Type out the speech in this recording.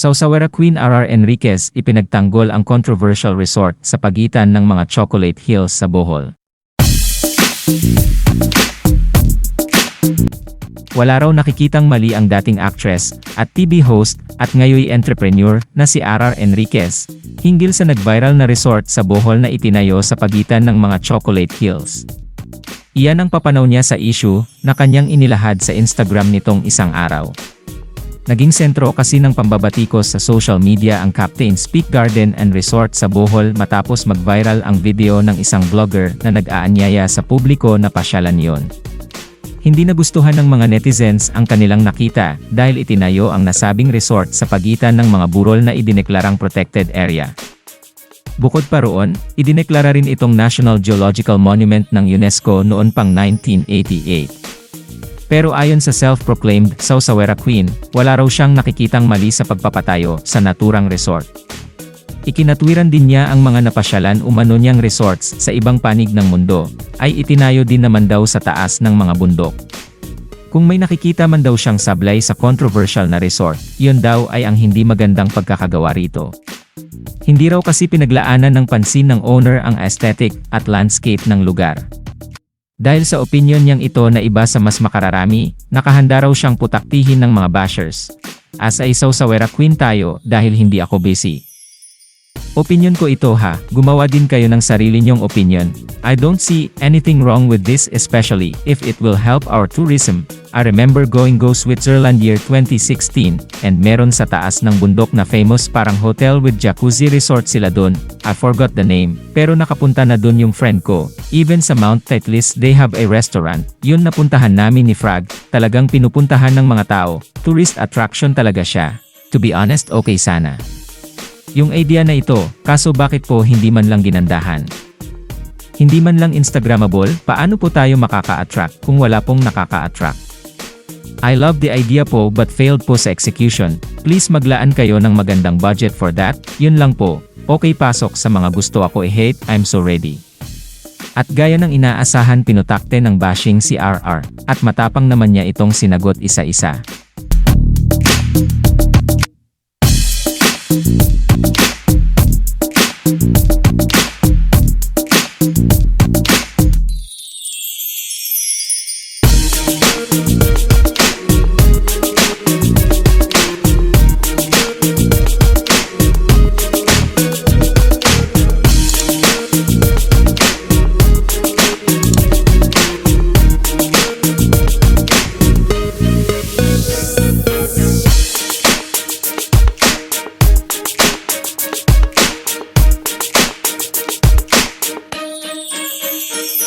Sausawera Queen RR Enriquez ipinagtanggol ang controversial resort sa pagitan ng mga Chocolate Hills sa Bohol. Wala raw nakikitang mali ang dating actress at TV host at ngayoy entrepreneur na si RR Enriquez, hinggil sa nag-viral na resort sa Bohol na itinayo sa pagitan ng mga Chocolate Hills. Iyan ang papanaw niya sa issue na kanyang inilahad sa Instagram nitong isang araw. Naging sentro kasi ng pambabatikos sa social media ang Captain Speak Garden and Resort sa Bohol matapos mag-viral ang video ng isang vlogger na nag-aanyaya sa publiko na pasyalan yon. Hindi nagustuhan ng mga netizens ang kanilang nakita dahil itinayo ang nasabing resort sa pagitan ng mga burol na idineklarang protected area. Bukod pa roon, idineklara rin itong National Geological Monument ng UNESCO noon pang 1988. Pero ayon sa self-proclaimed Sausawera Queen, wala raw siyang nakikitang mali sa pagpapatayo sa naturang resort. Ikinatwiran din niya ang mga napasyalan umano niyang resorts sa ibang panig ng mundo, ay itinayo din naman daw sa taas ng mga bundok. Kung may nakikita man daw siyang sablay sa controversial na resort, yun daw ay ang hindi magandang pagkakagawa rito. Hindi raw kasi pinaglaanan ng pansin ng owner ang aesthetic at landscape ng lugar. Dahil sa opinion niyang ito na iba sa mas makararami, nakahanda raw siyang putaktihin ng mga bashers. As a isaw sa Wera Queen tayo dahil hindi ako busy. Opinion ko ito ha, gumawa din kayo ng sarili niyong opinion. I don't see anything wrong with this especially if it will help our tourism. I remember going go Switzerland year 2016 and meron sa taas ng bundok na famous parang hotel with jacuzzi resort sila doon. I forgot the name, pero nakapunta na doon yung friend ko. Even sa Mount Titlis they have a restaurant. Yun napuntahan namin ni Frag, talagang pinupuntahan ng mga tao. Tourist attraction talaga siya. To be honest okay sana. Yung idea na ito, kaso bakit po hindi man lang ginandahan? Hindi man lang Instagrammable, paano po tayo makaka-attract kung wala pong nakaka-attract? I love the idea po but failed po sa execution. Please maglaan kayo ng magandang budget for that. Yun lang po. Okay pasok sa mga gusto ako i-hate, I'm so ready. At gaya ng inaasahan pinutakte ng bashing si RR, at matapang naman niya itong sinagot isa-isa.